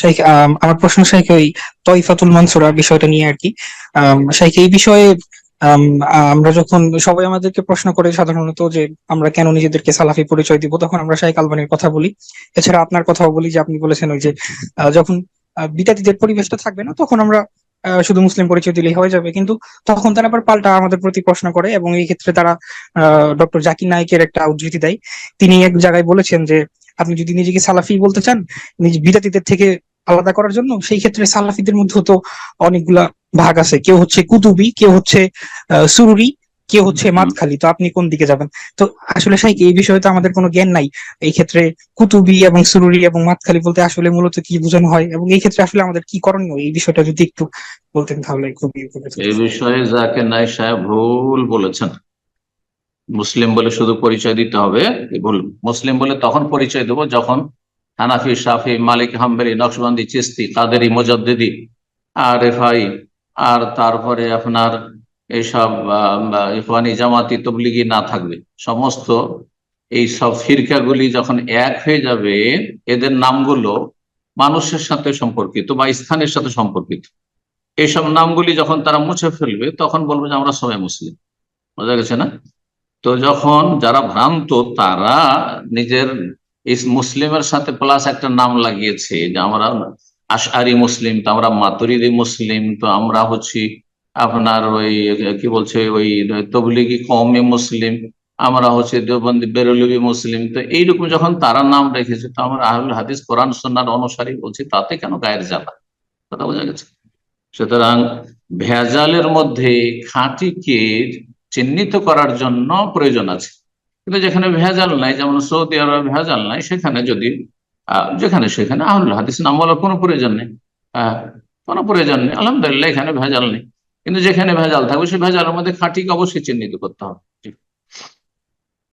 শাইখ আম, আমার প্রশ্ন শাইখ ওই তয়ফাতুল মানসুরা বিষয়টা নিয়ে আর কি। শাইখ এই বিষয়ে আম, আমরা যখন সবাই আমাদেরকে প্রশ্ন করে সাধারণত যে আমরা কেন নিজেদেরকে সালাফি পরিচয় দিব তখন আমরা শাইখ আলবানির কথা বলি। এছাড়া আপনার কথাও বলি যে আপনি বলেছেন ওই যে যখন বিদাতিদের পরিবেশটা থাকবে না তখন আমরা শুধু মুসলিম পরিচয় দিলেই হয়ে যাবে। কিন্তু তখন তারা আবার পাল্টা আমাদের প্রতি প্রশ্ন করে এবং এই ক্ষেত্রে তারা ডক্টর জাকির নাইকের একটা উদ্ধৃতি দেয়। তিনি এক জায়গায় বলেছেন যে আপনি যদি নিজেকে সালাফি বলতে চান নিজ বিদাতিদের থেকে আলাদা করার জন্য সেই ক্ষেত্রে সালাফিদের মধ্যে তো অনেকগুলা ভাগ আছে। কেউ হচ্ছে কুতুবি কেউ হচ্ছে সুরুরি কেউ হচ্ছে। মাতখালি তো আপনি কোন দিকে যাবেন? তো আসলে শাইখ এই বিষয়ে তো আমাদের কোনো জ্ঞান নাই। এই ক্ষেত্রে কুতুবি এবং সুরুরি এবং মাতখালি বলতে আসলে মূলত কি বোঝানো হয় এবং এই ক্ষেত্রে আসলে আমাদের কি করণীয়? এই বিষয়টা যদি একটু বলতেন তাহলে খুবই এই বিষয়ে জাকির নাইক সাহেব ভুল বলেছেন। মুসলিম বলে শুধু পরিচয় দিতে হবে ভুল। মুসলিম বলে তখন পরিচয় দেবো যখন হানাফি, শাফি, মালিক, হাম্বেলি, নকশবন্দি, চিস্তি, কাদেরি, মোজাদ্দিদি, আর রেফাই আর তারপরে আপনার এইসব ইখওয়ানি, জামাতি, তবলিগি না থাকবে। সমস্ত এই সব ফিরকাগুলি যখন এক হয়ে যাবে, এদের নামগুলো মানুষের সাথে সম্পর্কিত বা স্থানের সাথে সম্পর্কিত। এইসব নামগুলি যখন তারা মুছে ফেলবে, তখন বলবে যে আমরা সবাই মুসলিম। বোঝা গেছে না? তো যখন যারা ভ্রান্ত, তারা নিজের মুসলিমের সাথে প্লাস একটা নাম লাগিয়েছে যে আমরা আশআরি মুসলিম, তো আমরা মাতুরিদি মুসলিম, তো আমরা হচ্ছি আপনার ওই কি বলছে ওই তবলিগি কওমে মুসলিম, আমরা হচ্ছে দেওবন্দি বেরলবি মুসলিম, তো এইরকম যখন তারা নাম রেখেছে, তো আমরা আহুল হাদিস, কোরআন সন্ন্যার অনুসারী বলছি, তাতে কেন গায়ের জ্বালা? কথা বোঝা গেছে? সুতরাং ভেজালের মধ্যে খাঁটিকে চিহ্নিত করার জন্য প্রয়োজন আছে। কিন্তু যেখানে ভেজাল নাই, যেমন সৌদি আরবে ভেজাল নাই, সেখানে যদি যেখানে সেখানে আহুল হাদিস নাম বলার কোনো প্রয়োজন নেই। কোনো প্রয়োজন নেই। আলহামদুলিল্লাহ, এখানে ভেজাল নেই। কিন্তু যেখানে ভেজাল থাকবে, সেই ভেজালের মধ্যে খাঁটিকে অবশ্যই চিহ্নিত করতে হবে।